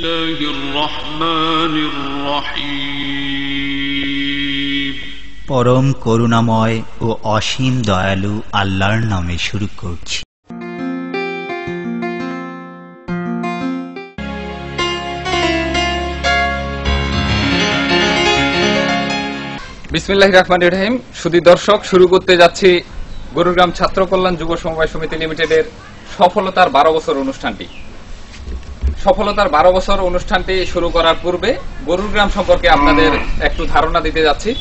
الله الرحمن الرحيم পরম করুণাময় ও অসীম দয়ালু আল্লাহর নামে শুরু করছি বিসমিল্লাহ রহমান রহিম সুদী দর্শক শুরু করতে যাচ্ছি গরুগ্রাম ছাত্র কল্যাণ যুব সমবায় সমিতি লিমিটেডের সফলতার বারো বছর অনুষ্ঠানটি সফলতার বারো বছর অনুষ্ঠানটি শুরু করার পূর্বে গরুর গ্রাম সম্পর্কে আপনাদের একটু ধারণা দিতে যাচ্ছি।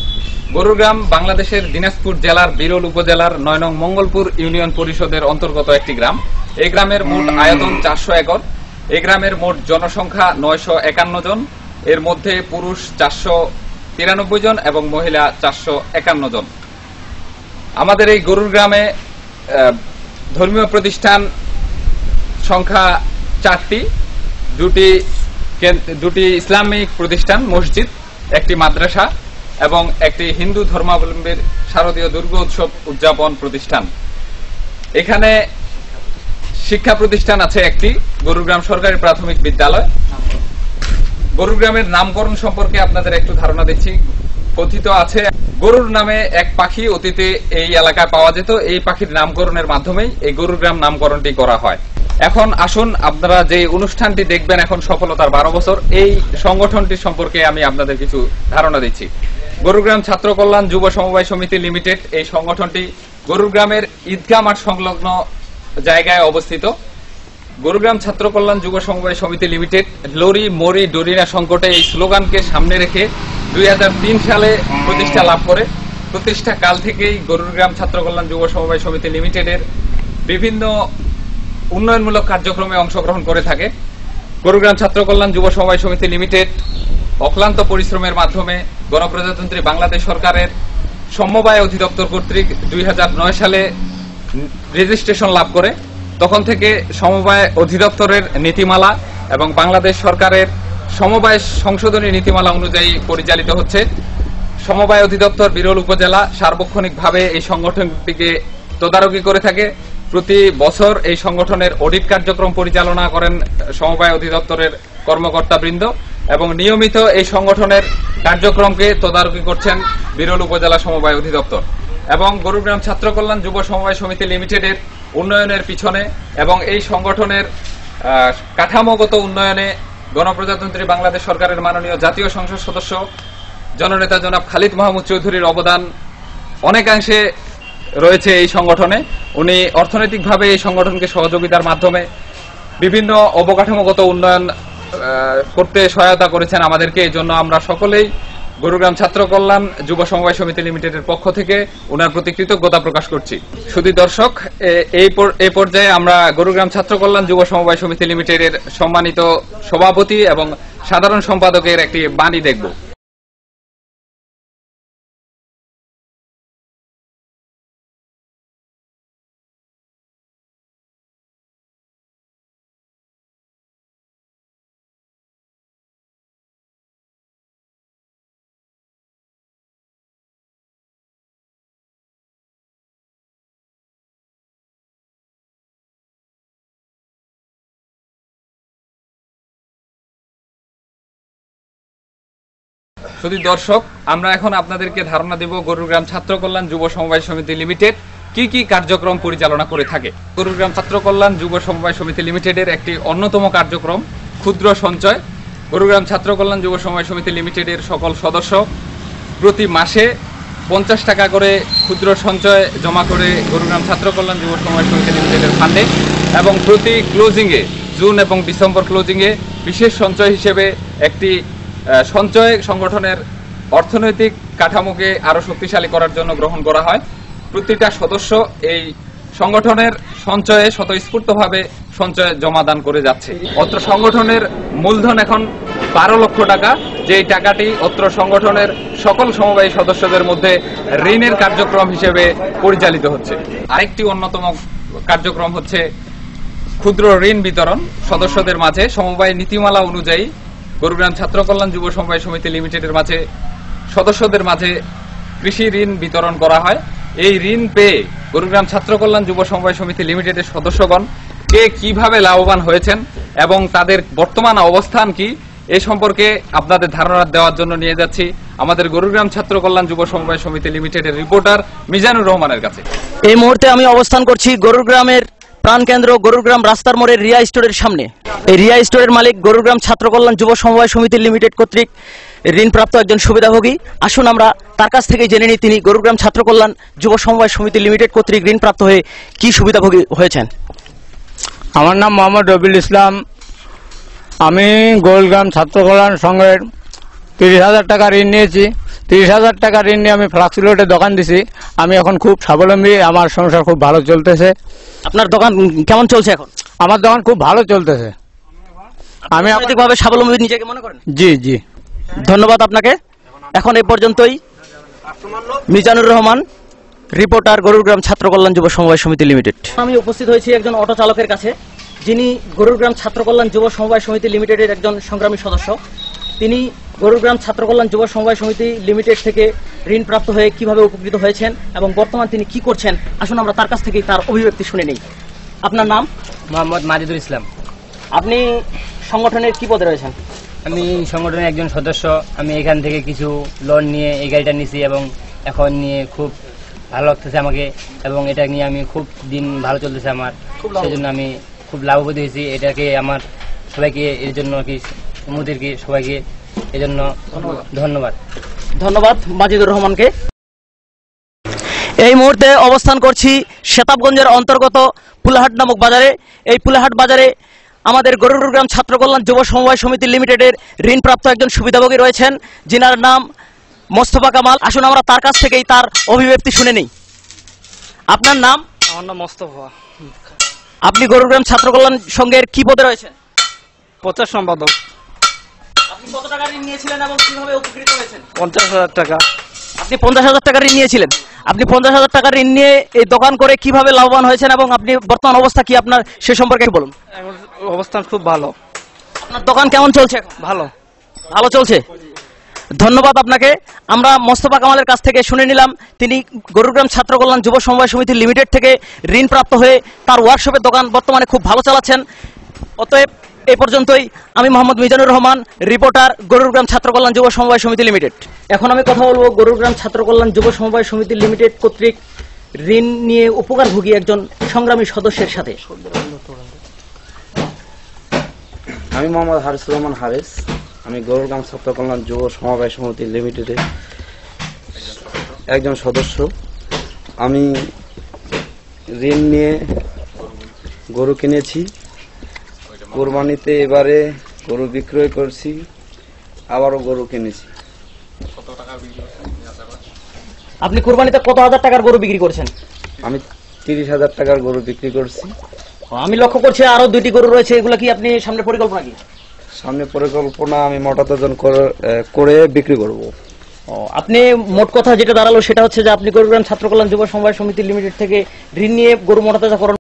গরুর গ্রাম বাংলাদেশের দিনাজপুর জেলার বিরল উপজেলার নয় নং মঙ্গলপুর ইউনিয়ন পরিষদের অন্তর্গত একটি গ্রাম। এই গ্রামের মোট আয়তন চারশো একর। এই গ্রামের মোট জনসংখ্যা নয়শো একান্ন জন। এর মধ্যে পুরুষ চারশো তিরানব্বই জন এবং মহিলা চারশো একান্ন জন। আমাদের এই গরুর গ্রামে ধর্মীয় প্রতিষ্ঠান সংখ্যা চারটি। দুটি দুটি ইসলামিক প্রতিষ্ঠান, মসজিদ, একটি মাদ্রাসা এবং একটি হিন্দু ধর্মাবলম্বীর শারদীয় দুর্গা উৎসব উদযাপন প্রতিষ্ঠান। এখানে শিক্ষা প্রতিষ্ঠান আছে একটি, গরুগ্রাম সরকারি প্রাথমিক বিদ্যালয়। গরুগ্রামের নামকরণ সম্পর্কে আপনাদের একটু ধারণা দিচ্ছি। কথিত আছে, গরুর নামে এক পাখি অতীতে এই এলাকায় পাওয়া যেত। এই পাখির নামকরণের মাধ্যমেই এই গরুগ্রাম নামকরণটি করা হয়। এখন আসুন, আপনারা যে অনুষ্ঠানটি দেখবেন এখন সফলতার বারো বছর, এই সংগঠনটি সম্পর্কে আমি আপনাদের কিছু ধারণা দিচ্ছি। গরুগ্রাম ছাত্র কল্যাণ যুব সমবায় সমিতি লিমিটেড, এই সংগঠনটি গরুগ্রামের ঈদগাহ মাঠ সংলগ্ন জায়গায় অবস্থিত। গুরুগ্রাম ছাত্র কল্যাণ যুব সমবায় সমিতি লিমিটেড, লরি, মরি, ডরিনা সংকটে এই স্লোগানকে সামনে রেখে দুই তিন সালে প্রতিষ্ঠা লাভ করে। প্রতিষ্ঠা কাল থেকেই গরুগ্রাম ছাত্র কল্যাণ যুব সমবায় সমিতি লিমিটেডের বিভিন্ন উন্নয়নমূলক কার্যক্রমে অংশগ্রহণ করে থাকে। গরুগ্রাম ছাত্র কল্যাণ যুব সমবায় সমিতি লিমিটেড অক্লান্ত পরিশ্রমের মাধ্যমে গণপ্রজাতন্ত্রী বাংলাদেশ সরকারের সমবায় অধিদপ্তর কর্তৃক দুই হাজার নয় সালে রেজিস্ট্রেশন লাভ করে। তখন থেকে সমবায় অধিদপ্তরের নীতিমালা এবং বাংলাদেশ সরকারের সমবায় সংশোধনী নীতিমালা অনুযায়ী পরিচালিত হচ্ছে। সমবায় অধিদপ্তর বিরল উপজেলা সার্বক্ষণিকভাবে এই সংগঠনটিকে তদারকি করে থাকে। প্রতি বছর এই সংগঠনের অডিট কার্যক্রম পরিচালনা করেন সমবায় অধিদপ্তরের কর্মকর্তাবৃন্দ এবং নিয়মিত এই সংগঠনের কার্যক্রমকে তদারকি করছেন বিরল উপজেলা সমবায় অধিদপ্তর এবং গরুগ্রাম ছাত্র কল্যাণ যুব সমবায় সমিতি লিমিটেডের উন্নয়নের পিছনে এবং এই সংগঠনের কাঠামোগত উন্নয়নে গণপ্রজাতন্ত্রী বাংলাদেশ সরকারের মাননীয় জাতীয় সংসদ সদস্য জননেতা জনাব খালিদ মাহমুদ চৌধুরীর অবদান অনেকাংশে রয়েছে এই সংগঠনে। উনি অর্থনৈতিকভাবে এই সংগঠনকে সহযোগিতার মাধ্যমে বিভিন্ন অবকাঠামোগত উন্নয়ন করতে সহায়তা করেছেন আমাদেরকে। এই জন্য আমরা সকলেই গুরুগ্রাম ছাত্র কল্যাণ যুব সমবায় সমিতি লিমিটেডের পক্ষ থেকে ওনার প্রতি কৃতজ্ঞতা প্রকাশ করছি। শুধু দর্শক এই পর্যায়ে আমরা গুরুগ্রাম ছাত্র কল্যাণ যুব সমবায় সমিতি লিমিটেডের সম্মানিত সভাপতি এবং সাধারণ সম্পাদকের একটি বাণী দেখব। শুধু দর্শক, আমরা এখন আপনাদেরকে ধারণা দেব গরুগ্রাম ছাত্র কল্যাণ যুব সমবায় সমিতি লিমিটেড কি কি কার্যক্রম পরিচালনা করে থাকে। গরুগ্রাম ছাত্র কল্যাণ যুব সমবায় সমিতি লিমিটেডের একটি অন্যতম কার্যক্রম, ক্ষুদ্র সঞ্চয়। গরুগ্রাম ছাত্র কল্যাণ যুব সমবায় সমিতি লিমিটেডের সকল সদস্য প্রতি মাসে পঞ্চাশ টাকা করে ক্ষুদ্র সঞ্চয় জমা করে গরুগ্রাম ছাত্র কল্যাণ যুব সমবায় সমিতি লিমিটেডের ফান্ডে এবং প্রতি ক্লোজিংয়ে জুন এবং ডিসেম্বর ক্লোজিংয়ে বিশেষ সঞ্চয় হিসেবে একটি সঞ্চয় সংগঠনের অর্থনৈতিক কাঠামোকে আরও শক্তিশালী করার জন্য গ্রহণ করা হয়। প্রতিটা সদস্য এই সংগঠনের সঞ্চয়ে স্বতঃস্ফূর্তভাবে সঞ্চয়ে জমাদান করে যাচ্ছে। অত্র সংগঠনের মূলধন এখন বারো লক্ষ টাকা। যেই টাকাটি অত্র সংগঠনের সকল সমবায়ী সদস্যদের মধ্যে ঋণের কার্যক্রম হিসেবে পরিচালিত হচ্ছে। আরেকটি অন্যতম কার্যক্রম হচ্ছে ক্ষুদ্র ঋণ বিতরণ। সদস্যদের মাঝে সমবায় নীতিমালা অনুযায়ী গরুগ্রাম ছাত্র কল্যাণ যুব সমবায় সমিতি লিমিটেডের মাঝে, সদস্যদের মাঝে কৃষি ঋণ বিতরণ করা হয়। এই ঋণ পেয়ে গুরুগ্রাম ছাত্র কল্যাণ যুব সমবায় সমিতি লিমিটেডের সদস্যগণ কে কীভাবে লাভবান হয়েছেন এবং তাদের বর্তমান অবস্থান কি, এ সম্পর্কে আপনাদের ধারণা দেওয়ার জন্য নিয়ে যাচ্ছি আমাদের গরুগ্রাম ছাত্র কল্যাণ যুব সমবায় সমিতি লিমিটেডের রিপোর্টার মিজানুর রহমানের কাছে। এই মুহূর্তে আমি অবস্থান করছি গরুগ্রামের প্রাণকেন্দ্র গরুগ্রাম রাস্তার মোড়ের রিয়া স্টোরের সামনে। এই রিয়া স্টোরের মালিক গরুগ্রাম ছাত্র কল্যাণ যুব সমবায় সমিতি লিমিটেড কর্তৃক ঋণপ্রাপ্ত একজন সুবিধাভোগী। আসুন আমরা তার কাছ থেকে জেনে নিই তিনি গরুগ্রাম ছাত্র কল্যাণ যুব সমবায় সমিতি লিমিটেড কর্তৃক ঋণপ্রাপ্ত হয়ে কি সুবিধাভোগী হয়েছেন? আমার নাম মোহাম্মদ রবিউল ইসলাম। আমি গোলগ্রাম ছাত্র কল্যাণ সংঘের তিরিশ হাজার টাকা ঋণ নিয়েছি। তিরিশ হাজার টাকা ঋণ নিয়ে আমি ফ্লাক্সিলোটে দোকান দিছি। আমি এখন খুব স্বাবলম্বী আমার সংসার খুব ভালো চলতেছে। আপনার দোকান কেমন চলছে এখন? আমার দোকান খুব ভালো চলতেছে। আমি অর্থনৈতিকভাবে স্বাবলম্বী নিজেকে মনে করেন? জি জি। ধন্যবাদ আপনাকে। এখন এই পর্যন্তই। মিজানুর রহমান রিপোর্টার গরুগ্রাম ছাত্র কল্যাণ যুব সমবায় সমিতি লিমিটেড। আমি উপস্থিত হয়েছি একজন অটো চালকের কাছে। যিনি গরুগ্রাম ছাত্র কল্যাণ যুব সমবায় সমিতি লিমিটেডের একজন সংগ্রামী সদস্য। তিনি গরুগ্রাম ছাত্র কল্যাণ যুব সমবায় সমিতি লিমিটেড থেকে ঋণ প্রাপ্ত হয়ে কীভাবে উপকৃত হয়েছেন এবং বর্তমান তিনি কি করছেন আসুন আমরা তার কাছ থেকেই তার অভিব্যক্তি শুনে নেই। আপনার নাম? মোহাম্মদ মাজিদুল ইসলাম। আপনি সংগঠনের কি পদে রয়েছেন? আমি সংগঠনের একজন সদস্য। আমি এখান থেকে কিছু লোন নিয়ে এই গাড়িটা নিছি এবং এখন নিয়ে খুব ভালো লাগতেছে আমাকে এবং এটা নিয়ে আমি খুব দিন ভালো চলতেছে আমার। সেই জন্য আমি খুব লাভবোধ হয়েছি। এটাকে আমার সবাইকে এর জন্য কি মোদিরকে সবাইকে এই জন্য ধন্যবাদ। ধন্যবাদ মাজিদুর রহমানকে। এই মুহূর্তে অবস্থান করছি শেতাবগঞ্জের অন্তর্গত পুলাহাট নামক বাজারে। এই পুলাহাট বাজারে আমাদের গরুরগ্রাম ছাত্র কল্যাণ যুব সমবায় সমিতি লিমিটেডের ঋণপ্রাপ্ত একজন সুবিধাভোগী রয়েছেন। যিনার নাম মোস্তফা কামাল। আসুন আমরা তার কাছ থেকেই তার অভিব্যক্তি শুনে নিই। আপনার নাম? আমার নাম মোস্তফা। আপনি গরুগ্রাম ছাত্র কল্যাণ সংঘের কি পদে রয়েছেন? প্রচার সম্পাদক। আপনি কত টাকা ঋণ নিয়েছিলেন এবং কীভাবে উপকৃত হয়েছেন? পঞ্চাশ হাজার টাকা। আপনি পঞ্চাশ হাজার টাকা ঋণ নিয়েছিলেন। আপনি পঞ্চাশ হাজার টাকা ঋণ নিয়ে এই দোকান করে কীভাবে লাভবান হয়েছেন এবং আপনি বর্তমান অবস্থা কি আপনার সে সম্পর্কে বলুন। অবস্থান খুব ভালো। আপনার দোকান কেমন চলছে ভালো। ভালো চলছে? ধন্যবাদ আপনাকে। আমরা মোস্তফা কামালের কাছ থেকে শুনে নিলাম তিনি গরুগ্রাম ছাত্র কল্যাণ যুব সমবায় সমিতি লিমিটেড থেকে ঋণ প্রাপ্ত হয়ে তার ওয়ার্কশপের দোকান বর্তমানে খুব ভালো চালাচ্ছেন। অতএব এই পর্যন্তই। আমি মোহাম্মদ মিজানুর রহমান, রিপোর্টার গরুরগ্রাম ছাত্র কল্যাণ যুব সমবায় সমিতি লিমিটেড। এখন আমি কথা বলব গরুরগ্রাম ছাত্র কল্যাণ যুব সমবায় সমিতি লিমিটেড কর্তৃক ঋণ নিয়ে উপকারভোগী একজন সংগ্রামী সদস্যের সাথে। আমি মোহাম্মদ হারিসুর রহমান হারেস। আমি গরুরগ্রাম ছাত্র কল্যাণ যুব সমবায় সমিতি লিমিটেডের একজন সদস্য। আমি ঋণ নিয়ে গরু কিনেছি। কোরবানিতে এবারে গরু বিক্রয় করছি আবারও গরু কিনেছি। আপনি কোরবানিতে কত হাজার টাকার গরু বিক্রি করছেন? আমি তিরিশ হাজার টাকার গরু বিক্রি করছি। আমি লক্ষ্য করছি আরও দুইটি গরু রয়েছে এগুলো কি আপনি সামনে পরিকল্পনা কি? সামনে পরিকল্পনা আমি মোটাতজন করে বিক্রি করব। ও, আপনি মোট কথা যেটা দাঁড়াল সেটা হচ্ছে যে আপনি গরুগ্রাম ছাত্র কল্যাণ যুব সমবায় সমিতি লিমিটেড থেকে ঋণ নিয়ে গরু মোটাতাজাকরণ